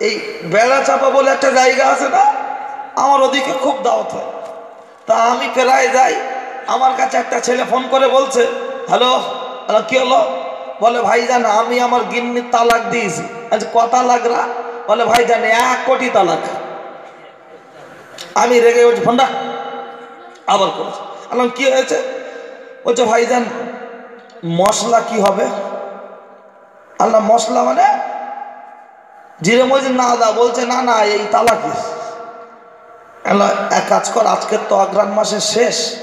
এই বেড়া চাপা বলে একটা জায়গা আছে না? আমার ওদিকে খুব দাওয়াত হয়। তা আমি প্রায় যাই, আমার কাছে একটা ছেলে ফোন করে বলছে, হ্যালো হ্যালো, কি হলো? বলে ভাই ভাইজান, আমি আমার গিন্নির তালাক দিয়েছি। আচ্ছা ক তালাক রা? বলে, ভাইজান, এক কোটি তালাক। আমি রেগে বলছি, ফোনটা আবার করছি বললাম, কি হয়েছে? বলছে ভাই ভাইজান, মশলা কি হবে? আল্লাহ, মশলা মানে জিরে মজিদ না দা বলছে না না এই তালাকি। এক কাজ কর আজকের তো অগ্রাণ মাসের শেষ।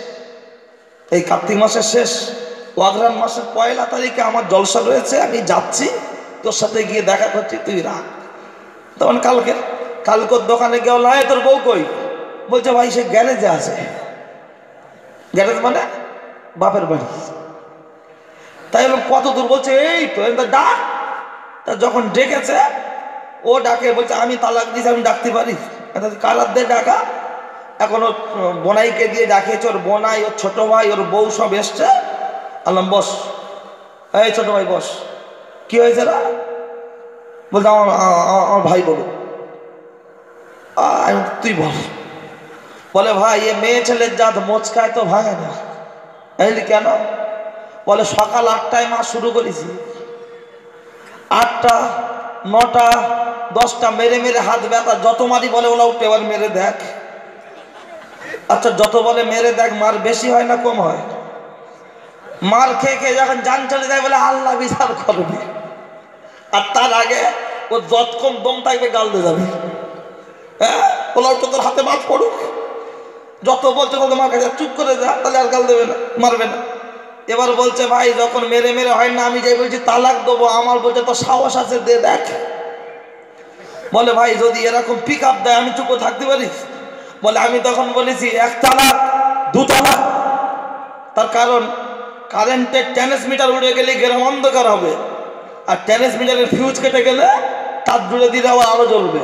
এই কার্তিক মাসের শেষ। অগ্রাণ মাসের পয়লা তারিখে আমার জলসা রয়েছে আমি যাচ্ছি। তোর সাথে গিয়ে দেখা করছি তুই রাখ। তখন কালকে কালকের দোকানে বলল "এই, তোর বউ কই? বলছে ভাই সে গ্যারেজে আছে। গ্যারেজ মানে বাপের বাড়ি। তাই কত দূর? বলছে এই তো ডাক তা যখন ডেকেছে ও ডাকে বলছে আমি তালাক দিয়েছি আমি ডাকতে পারি কালার দিয়ে ডাকা। এখন ওর বোনাইকে দিয়ে ডাকিয়েছে ওর বোনাই ওর ছোট ভাই ওর বউ সব এসছে। আল্লাম বস। এই ছোট ভাই বস। কি হয়েছে না বলছে আমার আমার ভাই বলো তুই বল। বলে ভাই এ মেয়ে ছেলের জাত মোচকায় তো ভাঙে না। বলি, কেন? বলে সকাল আটটায় মাস শুরু করেছি। আটটা? নটা, দশটা, মেরে মেরে হাত ব্যথা, যত মারি বলে ওলা উঠে, এবার মেরে দেখ। আচ্ছা যত বলে মেরে দেখ, মার বেশি হয় না কম হয়? মার খেয়ে খেয়ে যখন যান চলে যায় বলে, আল্লাহ বিচার করবে। আর তার আগে ও যতক্ষণ দম থাকবে, গাল দিয়ে যাবে। হ্যাঁ? ওলা উঠে তোর হাতে মাছ পড়ুক। যত বলছে তত মার কাছে, চুপ করে যা, তাহলে আর গাল দেবে না, মারবে না। এবার বলছে, ভাই, যখন মেরে মেরে হয় না, আমি যাই বলছি, তালাক দেবো। আমার বলছে তো সাহস আছে, দে, দেখ। বলে, ভাই, যদি এরকম পিক আপ দেয়, আমি চুপ থাকতে পারি বলে, আমি তখন বলেছি, এক তালাক, দু তালাক। তার কারণ কারেন্টের ট্রান্সমিটার উড়ে গেলে গ্রাম অন্ধকার হবে। আর ট্রান্সমিটারের ফিউজ কেটে গেলে তার জুড়ে দিলে আবার আরও জ্বলবে।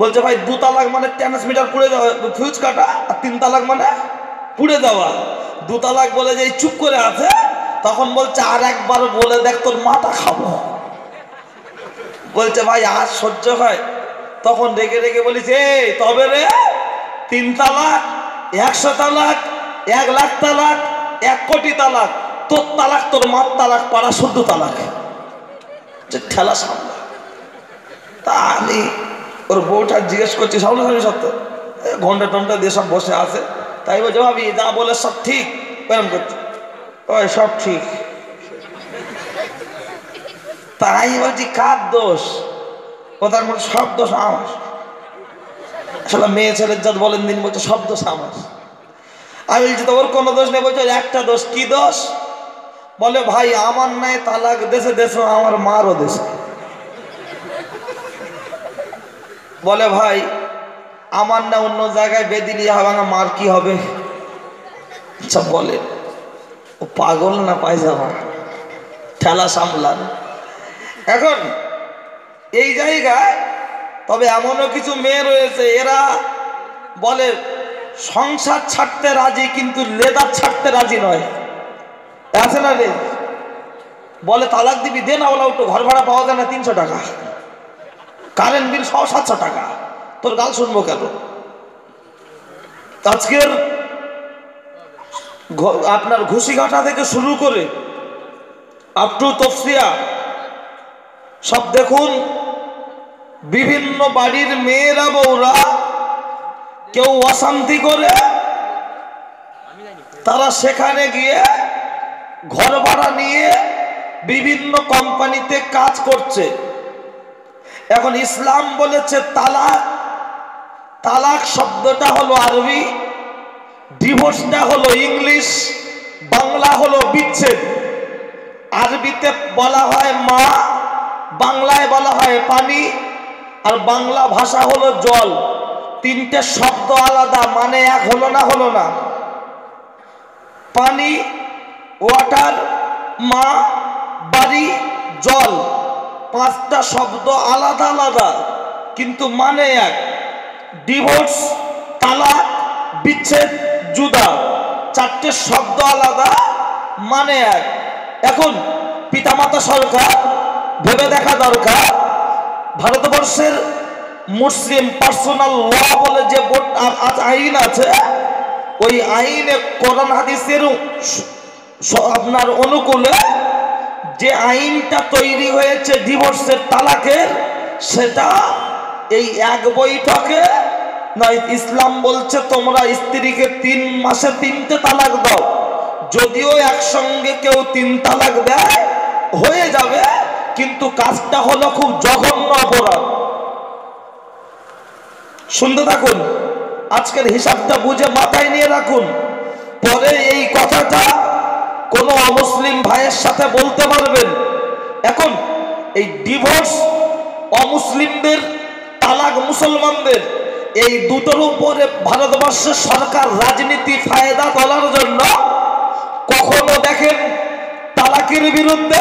বলছে, ভাই, দু তালাক মানে ট্রান্সমিটার পুড়ে যাওয়া ফিউজ কাটা, আর তিন তালাক মানে পুড়ে দেওয়া দু তালাক বলে যে চুপ করে আছে, তখন বলছে, আর একবার বলে দেখ তোর মাথা খাব। বলছে, ভাই, আর সহ্য হয়। তখন রেগে রেগে বলিছে এই, তবে রে, তিন তালাক, একশো তালাক, এক লাখ তালাক, এক কোটি তালাক, তোর তালাক, তোর মার তালাক, পাড়া শুদ্ধ তালাক। যে ঠেলা সামলা। তা আমি ওর বউটা জিজ্ঞেস করছি সামনে সামনে সত্য ঘণ্টা টন্টা দিয়ে সব বসে আছে। তাই বলছে ভাবি যা বলে সব ঠিক এরম করছে। ওই সব ঠিক। তাই বলছি, কার দোষ? ও তার মধ্যে সব দোষ আমার। আসলে মেয়ে ছেলের জাত বলেন দিন বলছে, সব দোষ আমার। আমি বলছি তো ওর কোনো দোষ নেই? বলছে, একটা দোষ, কি দোষ? বলে, ভাই, আমার নাই তালাক দেশে দেশে আমার মারও দেশে। বলে, ভাই আমার না অন্য জায়গায় বেদিলি হাবাঙা মার কি হবে? আচ্ছা বলে, ও পাগল না পায়জামা? ঠেলা সামলান। এখন এই জায়গায় তবে এমনও কিছু মেয়ে রয়েছে, এরা বলে, সংসার ছাড়তে রাজি, কিন্তু লেদার ছাড়তে রাজি নয়। আছে না রে? বলে, তালাক দিবি, দে না ওলা একটু ঘর ভাড়া পাওয়া যায় না তিনশো টাকা। কারেন্ট বিল সাতশো টাকা। তোর গাল শুনব কেন? আজকের আপনার ঘুষিঘাটা থেকে শুরু করে আপ টু তফসিয়া, সব দেখুন, বিভিন্ন বাড়ির মেয়েরা, বউরা কেউ অশান্তি করে, তারা সেখানে গিয়ে ঘর ভাড়া নিয়ে বিভিন্ন কোম্পানিতে কাজ করছে। এখন ইসলাম বলেছে, তালাক তালাক শব্দটা হলো আরবি ডিভোর্সটা হলো ইংলিশ, বাংলা হলো বিচ্ছেদ। আরবিতে বলা হয় মা, বাংলায় বলা হয় পানি, আর বাংলা ভাষা হলো জল। তিনটে শব্দ আলাদা মানে এক হলো না হলো না। পানি ওয়াটার মা, বাড়ি, জল। পাঁচটা শব্দ আলাদা আলাদা, কিন্তু মানে এক। ডিভোর্স, তালাক, বিচ্ছেদ, জুদা চারটে শব্দ আলাদা মানে এক। এখন পিতামাতা সরকার, ভেবে দেখা দরকার, ভারতবর্ষের মুসলিম পার্সোনাল ল বলে যে আইন আছে, ওই আইনে কোরআন হাদিসের আপনার অনুকূলে যে আইনটা তৈরি হয়েছে ডিভোর্সের, তালাকের, সেটা এই এক বৈঠকে নয় ইসলাম বলছে, তোমরা স্ত্রীকে তিন মাসে তিনটে তালাক দাও। যদিও একসঙ্গে কেউ তিন তালাক দেয়, হয়ে যাবে, কিন্তু কাজটা হলো খুব জঘন্য অপরাধ। শুনতে থাকুন, আজকের হিসাবটা বুঝে মাথায় নিয়ে রাখুন। পরে এই কথাটা কোনো অমুসলিম ভাইয়ের সাথে বলতে পারবেন। এখন, এই ডিভোর্স অমুসলিমদের, তালাক মুসলমানদের এই দুটোর উপরে ভারতবর্ষের সরকার রাজনীতি ফায়দা তোলার জন্য কখনো দেখেন তালাকের বিরুদ্ধে,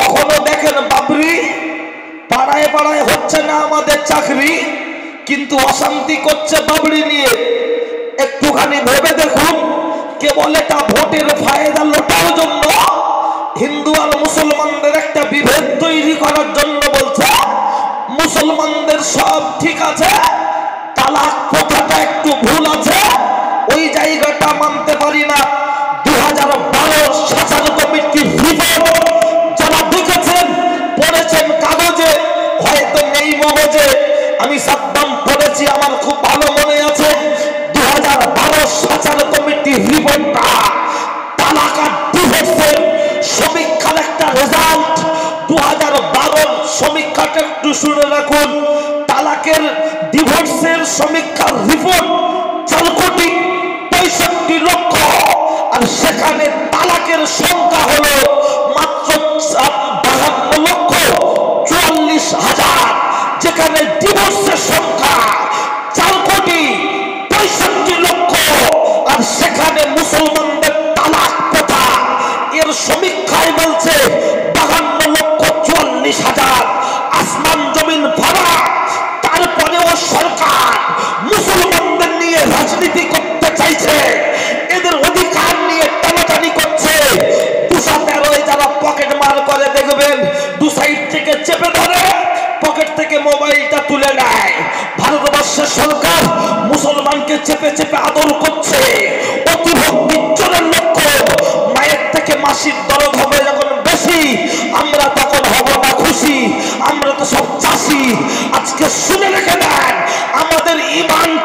কখনো দেখেন বাবরি, পাড়ায় পাড়ায় হচ্ছে না আমাদের চাকরি, কিন্তু অশান্তি করছে বাবরি নিয়ে। একটুখানি ভেবে দেখুন, কেবল এটা ভোটের ফায়দা লোটার জন্য, হিন্দু আর মুসলমানদের একটা বিভেদ তৈরি করার জন্য বলছে, মুসলমানদের সব ঠিক আছে তালাক তালাকের সংখ্যা হলো থেকে চেপে ধরে পকেট থেকে মোবাইলটা তুলে নেয়। ভারতবর্ষের সরকার মুসলমানকে চেপে চেপে আদর করছে। অতিভক্তি চোরের লক্ষ্য, মায়ের থেকে মাসির দরদ হবে যখন বেশি, আমরা তখন হব না খুশি, আমরা তো সব চাষি। আজকে শুনে রেখে দেন, আমাদের ইমানটুকু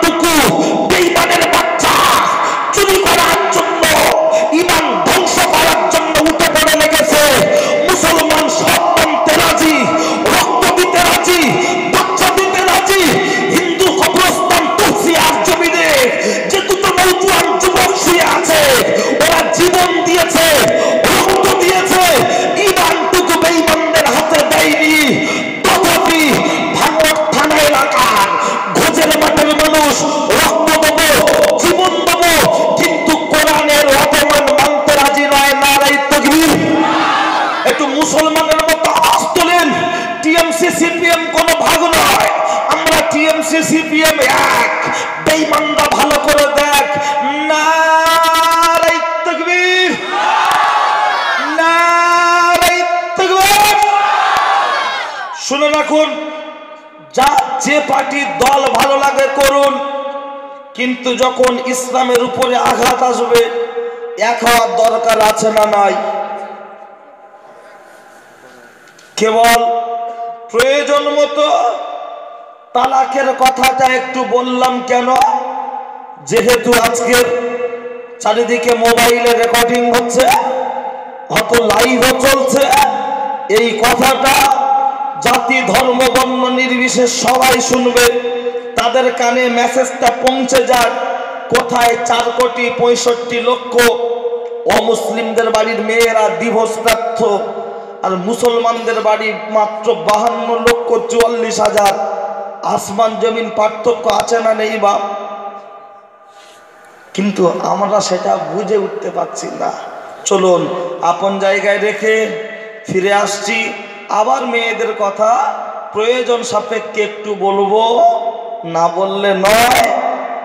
রাখুন যা যে পার্টির দল ভালো লাগে করুন, কিন্তু যখন ইসলামের উপরে আঘাত আসবে, এক হওয়ার দরকার আছে না নাই? কেবল প্রয়োজন মতো তালাকের কথাটা একটু বললাম কেন? যেহেতু আজকের চারিদিকে মোবাইলে রেকর্ডিং হচ্ছে হত লাইভও চলছে, এই কথাটা জাতি, ধর্ম, বর্ণ নির্বিশেষ সবাই শুনবে। তাদের কানে মেসেজটা পৌঁছে যাক। কোথায় চার কোটি পঁয়ষট্টি লক্ষ অমুসলিমদের বাড়ির মেয়েরা ডিভোর্স প্রাপ্ত? আর মুসলমানদের বাড়ি মাত্র বাহান্ন লক্ষ চুয়াল্লিশ হাজার। আসমান জমিন পার্থক্য আছে না নেই বাপ? কিন্তু আমরা সেটা বুঝে উঠতে পারছি না। চলুন, আপন জায়গায় রেখে ফিরে আসছি। আবার মেয়েদের কথা প্রয়োজন সাপেক্ষে একটু বলব। না বললে নয়,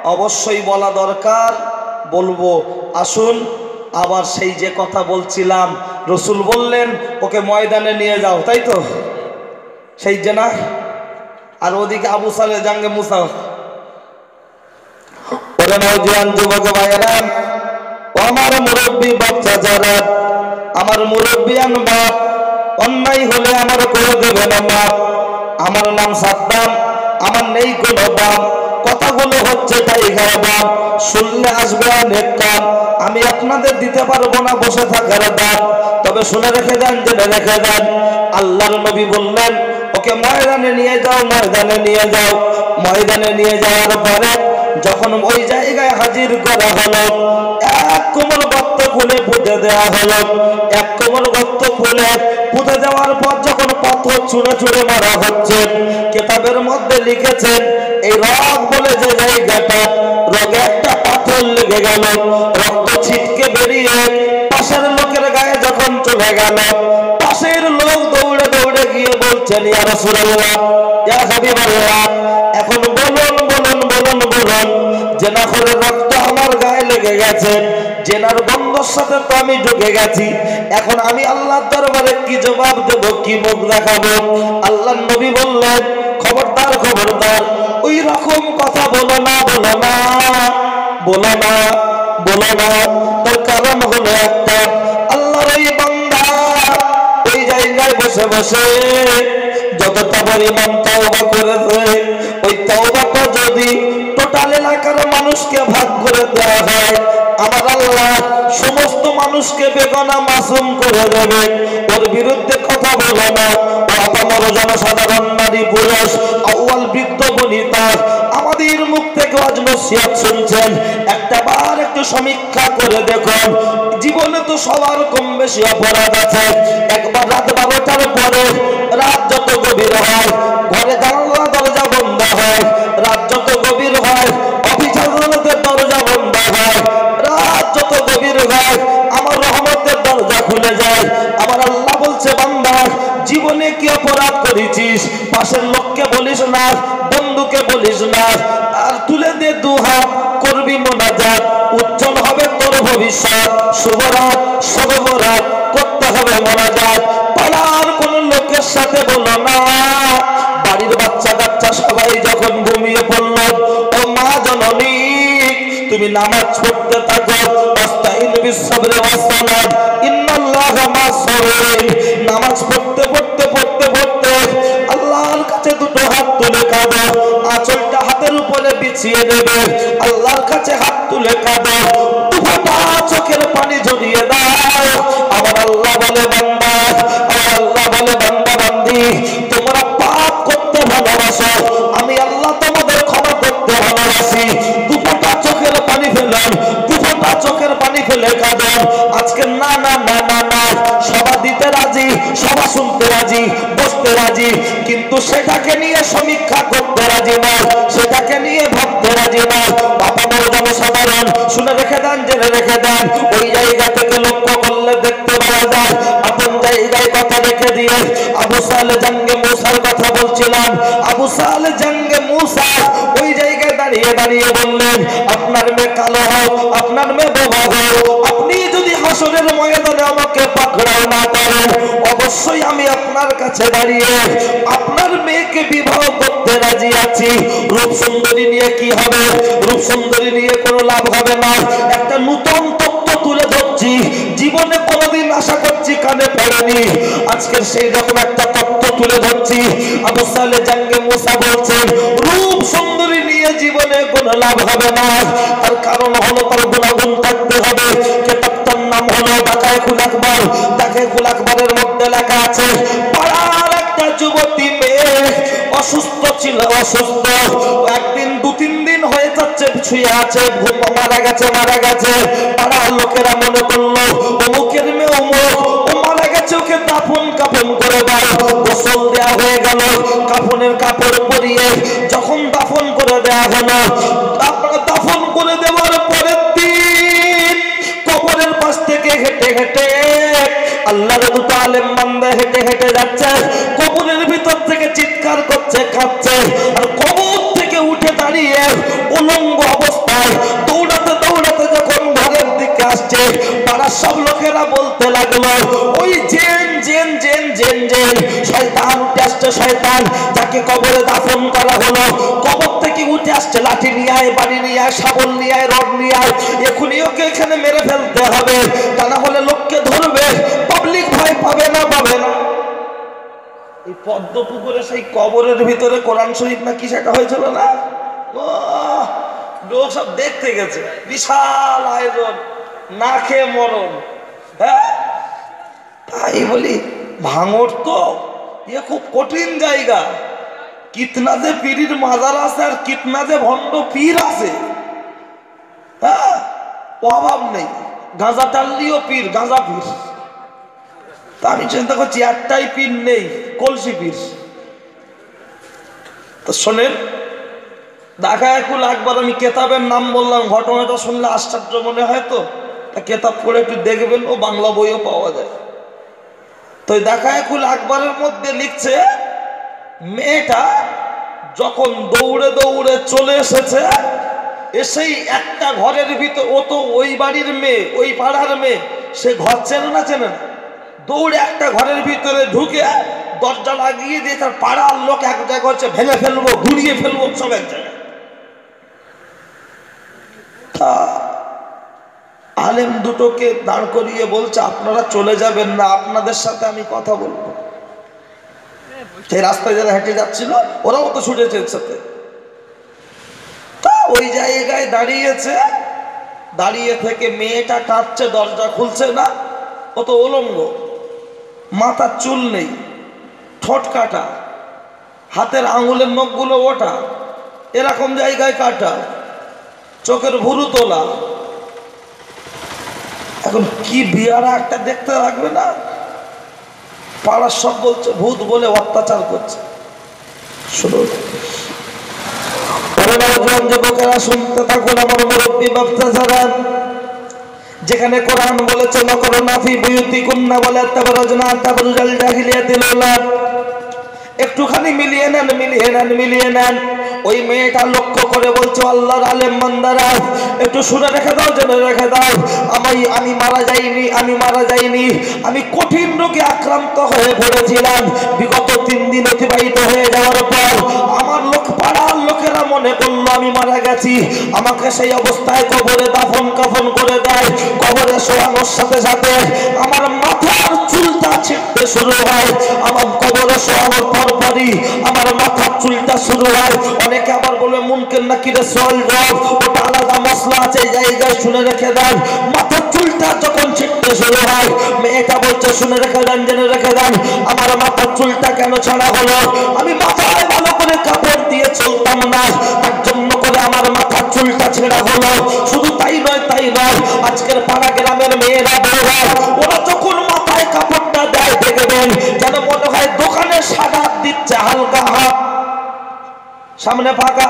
অবশ্যই বলা দরকার। বলব, আসুন, আবার সেই যে কথা বলছিলাম, রসুল বললেন, ওকে ময়দানে নিয়ে যাও, তাই তো? সেই জেনা আর ওদিকে আবু সালে জাঙ্গে মুসা। আমার মুরব্বী বাচ্চা যারা, আমার মুরব্বিয়ান বাপ অন্যায় হলে আমার করে দেবেন বাপ আমার নাম সাদ্দাম, আমার নেই কোনো বাপ কথাগুলো হচ্ছে তাই বাপ শুনলে আসবে অনেক কাম। আমি আপনাদের দিতে পারব না বসে থাকার দাম। তবে শুনে রেখে দেন, জেনে রেখে দেন। আল্লাহর নবী বললেন, ওকে ময়দানে নিয়ে যাও, ময়দানে নিয়ে যাও। ময়দানে নিয়ে যাওয়ার পরে যখন ওই জায়গায় হাজির করা হলো, এক কোমল গর্ত খুলে পুঁতে দেওয়া হলো। এক কোমল গর্ত খুলে পুঁতে দেওয়ার পর যখন পাথর ছুঁড়ে ছুঁড়ে মারা হচ্ছে, কেতাবের মধ্যে লিখেছেন, এই রগ বলে যে জায়গাটা, রগে একটা পাথর লেগে গেল। রক্ত ছিটকে বেরিয়ে পাশের লোকের গায়ে যখন চলে গেল, পাশের লোক দৌড়ে দৌড়ে গিয়ে বলছেন, ইয়া রাসূলুল্লাহ, ইয়া হাবিবাল্লাহ, এখন বলুন বলুন বলুন বলুন জেনাফরের রক্ত আমার গায়ে লেগে গেছে জেনার বন্ধর সাথে তো আমি ঢুকে গেছি। এখন আমি আল্লাহর দরবারে কি জবাব দেব, কি মুখ দেখাবো? আল্লাহ নবী বললেন, খবরদার খবরদার ওই রকম কথা বলো না বলো না বলো না বলো না। তার কারণ হলো একটা, আল্লাহর ওই বান্দা ওই জায়গায় বসে বসে যতটা পরিমাণ তাওবা করেছে, ওই তাওবাটা যদি টোটাল এলাকার মানুষকে ভাগ করে দেওয়া হয়, আমার আল্লাহ মানুষকে বেগনা মাসুম করে দেবে। ওর বিরুদ্ধে কথা বলো না। আপামর জনসাধারণ নারী পুরুষ, আউয়াল বৃদ্ধ বনিতা, আমাদের মুখ থেকে আজ নসিহত শুনছেন। একটা বার একটু সমীক্ষা করে দেখুন। জীবনে তো সবার কম বেশি অপরাধ আছে। একবার রাত বারোটার পরে রাত যত গভীর হয়, ঘরে জানলা দরজা বন্ধ হয়। জীবনে কি অপরাধ করেছিস? পাশের লোককে বলিস না, বন্ধুকে বলিস না, আর তুলে দে দু হাত, করবি মোনাজাত, উজ্জ্বল হবে তোর ভবিষ্যৎ শুভরাত শুভরাত করতে হবে মোনাজাত। পাড়ার কোন লোকের সাথে বলো না। বাড়ির বাচ্চা কাচ্চা সবাই যখন ঘুমিয়ে পড়ল, ও মা জননী, তুমি নামাজ পড়তে থাকো আস্তাইন বিসবরে ওয়াসসালাত ইন্নাল্লাহা মা'আস-সাবিরিন নামাজ পড়তে পড়তে বিছিয়ে দেবে। আল্লাহর কাছে হাত তুলে কাঁদো। দুফোঁটা চোখের পানি ঝরিয়ে দাও। আমার আল্লাহ বলে, বান্দা, আমার আল্লাহ বলে, বান্দা, বান্দি, তোমরা পাপ করতে ভালোবাসো। আমি আল্লাহ তোমাদের ক্ষমা করতে ভালোবাসি। দুফোঁটা চোখের পানি ফেলেন। দুফোঁটা চোখের পানি ফেলে কাঁদেন। আজকে না না না না না, সভা দিতে রাজি, সভা শুনতে রাজি, বসতে রাজি, কিন্তু সেটাকে নিয়ে সমীক্ষা করতে রাজি না। সেটাকে নিয়ে ভাবতে রেখে রেখে দেন। ওই জায়গা থেকে লক্ষ্য করলে দেখতে পাওয়া যায়। আপন জায়গায় কথা রেখে দিয়ে আবু সালে জাঙ্গে মুসার কথা বলছিলাম আবু সালে জাঙ্গে মুসা ওই জায়গায় দাঁড়িয়ে দাঁড়িয়ে বললেন, আপনার মেয়ে কালো হোক, আপনার মেয়ে বোবা হোক, আপনি যদি হাসরের ময়দানে আমাকে পাকড়াও না করেন, অবশ্যই আমি আপনার কাছে দাঁড়িয়ে আপনার মেয়েকে বিবাহ রাজি আছি। রূপ সুন্দরী নিয়ে কি হবে? রূপ সুন্দরী নিয়ে কোনো লাভ হবে না। একটা নূতন তত্ত্ব তুলে ধরছি। জীবনে কোনোদিন আশা করছি কানে পড়েনি। আজকের সেই রকম একটা তত্ত্ব তুলে ধরছি। আবু সালে জাঙ্গে মুসা বলছেন রূপ সুন্দরী নিয়ে জীবনে কোনো লাভ হবে না। তার কারণ হলো তার গুণাগুণ থাকতে হবে। ছিল অসুস্থ। একদিন দু তিন দিন হয়ে যাচ্ছে ছুঁয়ে আছে মারা গেছে মারা গেছে। পাড়ার লোকেরা মনে করল, অমুকের মেয়ে অমুক, ও করে দেওয়ার পরের দিন কবরের পাশ থেকে হেঁটে হেঁটে, আল্লাহর দুটো আলেম হেঁটে হেঁটে যাচ্ছে উঠে আসছে লাঠি নিয়ে বাড়ি নিয়ে আয় শাবল নিয়ে আয়, রড নিয়ে মেরে ফেলতে হবে। লোককে ধরবে। পাবলিক ভয় পাবে না পাবে না। এই পদ্ম সেই কবরের ভিতরে কোরআন শরীফ না কি সেটা হয়েছিল না? লোক সব দেখতে গেছে। বিশাল আয়োজন। না খেয়ে মরণ। হ্যাঁ? তাই বলি ভাঙর তো ইয়ে খুব কঠিন জায়গা। কিতনা যে পীরির মাজার আছে আর কিতনা যে ভণ্ড পীর আছে হ্যাঁ? অভাব নেই। গাঁজা টানলিও পীর, গাঁজা পীর। তা আমি চিন্তা করছি, একটাই পীর নেই, কলসি পীর। তো শোনেন, দেখা একুল একবার আমি কেতাবের নাম বললাম, ঘটনাটা শুনলে আশ্চর্য মনে হয় তো? তা কেতাব পড়ে একটু দেখবেন, ও বাংলা বইও পাওয়া যায়। তো ওই দেখা একুল আকবরের মধ্যে লিখছে, মেয়েটা যখন দৌড়ে দৌড়ে চলে এসেছে, এসেই একটা ঘরের ভিতর, ও তো ওই বাড়ির মেয়ে, ওই পাড়ার মেয়ে, সে ঘর চেনে না চেনে না। দৌড়ে একটা ঘরের ভিতরে ঢুকে দরজা লাগিয়ে দিয়ে তার পাড়ার লোক এক জায়গায় হচ্ছে ভেঙে ফেলব ঘুরিয়ে ফেলব সব এক জায়গায়। আলেম দুটোকে দাঁড় করিয়ে বলছে, আপনারা চলে যাবেন না, আপনাদের সাথে আমি কথা বলব। সেই রাস্তায় যারা হেঁটে যাচ্ছিল, ওরাও তো ছুটেছে সাথে। তা ওই জায়গায় দাঁড়িয়েছে, দাঁড়িয়ে থেকে মেয়েটা কাঁদছে, দরজা খুলছে না, ও তো উলঙ্গ মাথার চুল নেই, ঠোঁট কাটা, হাতের আঙুলের নখগুলো ওঠা এরকম জায়গায় কাটা, চোখের ভুরু তোলা এখন কি বিয়ারা একটা দেখতে লাগবে না? পাড়ার সব বলছে, ভূত বলে অত্যাচার করছে। শুনুন। যুবকেরা শুনতে থাকুন আমার মুরব্বী বাপ্তা ছাড়া যেখানে কোরআন বলেছে নকর নাফি বিউতি কুন্না বলে তাবরজনা তাবরুজাল জাহিলিয়াতিল একটুখানি মিলিয়ে নেন মিলিয়ে নেন মিলিয়ে নেন। ওই মেয়েটা লক্ষ্য করে বলছো, আল্লাহর আলেম মন্দারা একটু শুনে রেখে দাও, জেনে রেখে দাও। আমি আমি মারা যাইনি, আমি মারা যাইনি। আমি কঠিন রোগে আক্রান্ত হয়ে পড়েছিলাম। বিগত তিন দিন অতিবাহিত হয়ে যাওয়ার পর আমার লোক, পাড়ার লোকেরা মনে করল আমি মারা গেছি। আমাকে সেই অবস্থায় কবরে দাফন কাফন করে দেয়, কবরে শোয়ানোর সাথে সাথে আমার মাথার চুলটা ছিটতে শুরু হয়। আমার কবরে শোয়ানোর পর পরই আমার মাথার চুলটা শুরু হয়। অনেকে আবার বলবে, মুনকের নাকি রে রব? ওটা আলাদা মশলা আছে জায়গায় শুনে রেখে দেন। মাথার চুলটা যখন ছিটতে শুরু হয়, মেয়েটা বলছে, শুনে রেখে দেন, জেনে রেখে দেন, আমার মাথার চুলটা কেন ছাড়া হলো? আমি মাথায় ভালো করে কাপড় দিয়ে চলতাম না, তার জন্য করে আমার মাথার চুলটা ছেঁড়া হলো। শুধু তাই নয় তাই নয়, আজকের পাড়া গ্রামের মেয়েরা বড়রা ওরা যখন মাথায় কাপড়টা দেয়, দেখবেন যেন মনে হয় দোকানে সাদা দিচ্ছে হালকা হাত। সামনে ফাঁকা।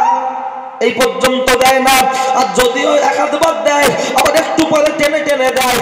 এই পর্যন্ত দেয় না। আর যদিও এক আধবার দেয়, আবার একটু পরে টেনে টেনে দেয়।